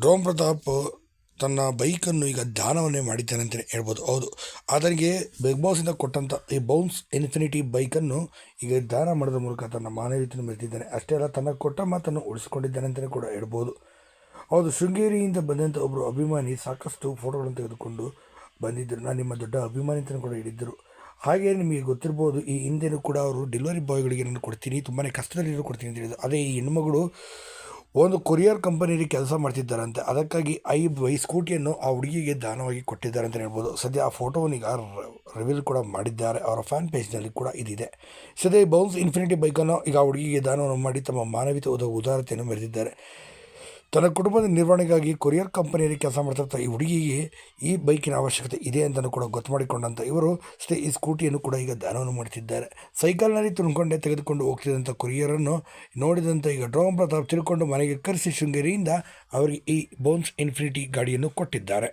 Drone Pratap ತನ್ನ ಬೈಕನ್ನು ಈಗ ದಾನವನ್ನೇ ಮಾಡಿದ್ದಾನೆ ಅಂತಲೇ ಹೇಳ್ಬೋದು. ಹೌದು. ಆತನಿಗೆ ಬಿಗ್ ಬಾಸಿಂದ ಕೊಟ್ಟಂಥ ಈ ಬೌನ್ಸ್ ಇನ್ಫಿನಿಟಿ ಬೈಕನ್ನು ಈಗ ದಾನ ಮಾಡೋದ್ರ ಮೂಲಕ ತನ್ನ ಮಾನವೀಯತೆಯನ್ನು ಮೆರೆದಿದ್ದಾನೆ. ಅಷ್ಟೇ ಅಲ್ಲ, ತನ್ನ ಕೊಟ್ಟ ಮಾತನ್ನು ಉಳಿಸಿಕೊಂಡಿದ್ದಾನೆ ಅಂತಲೇ ಕೂಡ ಹೇಳ್ಬೋದು. ಹೌದು, ಶೃಂಗೇರಿಯಿಂದ ಬಂದಂಥ ಒಬ್ಬರು ಅಭಿಮಾನಿ ಸಾಕಷ್ಟು ಫೋಟೋಗಳನ್ನು ತೆಗೆದುಕೊಂಡು ಬಂದಿದ್ದರು ನಾನು ನಿಮ್ಮ ದೊಡ್ಡ ಅಭಿಮಾನಿ ಅಂತಲೂ ಕೂಡ ಹೇಳಿದ್ದರು. ಹಾಗೆ ನಿಮಗೆ ಗೊತ್ತಿರ್ಬೋದು, ಈ ಹಿಂದೆನೂ ಕೂಡ ಅವರು ಡೆಲಿವರಿ ಬಾಯ್ಗಳಿಗೆ ನಾನು ಕೊಡ್ತೀನಿ. ತುಂಬಾ ಕಷ್ಟದಲ್ಲಿರೋ ಕೊಡ್ತೀನಿ ಅಂತ ಹೇಳಿದ್ರು. ಅದೇ ಈ ಹೆಣ್ಮಗಳು ಒಂದು ಕೊರಿಯರ್ ಕಂಪನಿಯಲ್ಲಿ ಕೆಲಸ ಮಾಡ್ತಿದ್ದಾರಂತೆ. ಅದಕ್ಕಾಗಿ ಐ ಬೈ ಸ್ಕೂಟಿಯನ್ನು ಆ ಹುಡುಗಿಗೆ ದಾನವಾಗಿ ಕೊಟ್ಟಿದ್ದಾರೆ ಅಂತ ಹೇಳ್ಬೋದು. ಸದ್ಯ ಆ ಫೋಟೋವನ್ನು ಈಗ ರಿವೀಲ್ ಕೂಡ ಮಾಡಿದ್ದಾರೆ. ಅವರ ಫ್ಯಾನ್ ಪೇಜ್ನಲ್ಲಿ ಕೂಡ ಇದಿದೆ. ಸದ್ಯ ಬೌನ್ಸ್ ಇನ್ಫಿನಿಟಿ ಬೈಕನ್ನು ಈಗ ಹುಡುಗಿಗೆ ದಾನವನ್ನು ಮಾಡಿ ತಮ್ಮ ಮಾನವೀಯತೆ ಉದಾರತೆಯನ್ನು ಮೆರೆದಿದ್ದಾರೆ. ತನ್ನ ಕುಟುಂಬದ ನಿರ್ವಹಣೆಗಾಗಿ ಕೊರಿಯರ್ ಕಂಪನಿಯಲ್ಲಿ ಕೆಲಸ ಮಾಡ್ತಿರ್ತ ಈ ಹುಡುಗಿಗೆ ಈ ಬೈಕಿನ ಅವಶ್ಯಕತೆ ಇದೆ ಅಂತಲೂ ಕೂಡ ಗೊತ್ತು ಮಾಡಿಕೊಂಡಂಥ ಇವರು ಸ್ಟೇ ಈ ಸ್ಕೂಟಿಯನ್ನು ಕೂಡ ಈಗ ದಾನವನ್ನು ಮಾಡ್ತಿದ್ದಾರೆ. ಸೈಕಲ್ನಲ್ಲಿ ತುಳ್ಕೊಂಡೆ ತೆಗೆದುಕೊಂಡು ಹೋಗ್ತಿದ್ದಂಥ ಕೊರಿಯರನ್ನು ನೋಡಿದಂಥ ಈಗ ಡ್ರೋಮ್ ಪ್ರತಾಪ್ ತಿಳ್ಕೊಂಡು ಮನೆಗೆ ಕರೆಸಿ ಶೃಂಗೇರಿಯಿಂದ ಅವರಿಗೆ ಈ ಬೌನ್ಸ್ ಇನ್ಫಿನಿಟಿ ಗಾಡಿಯನ್ನು ಕೊಟ್ಟಿದ್ದಾರೆ.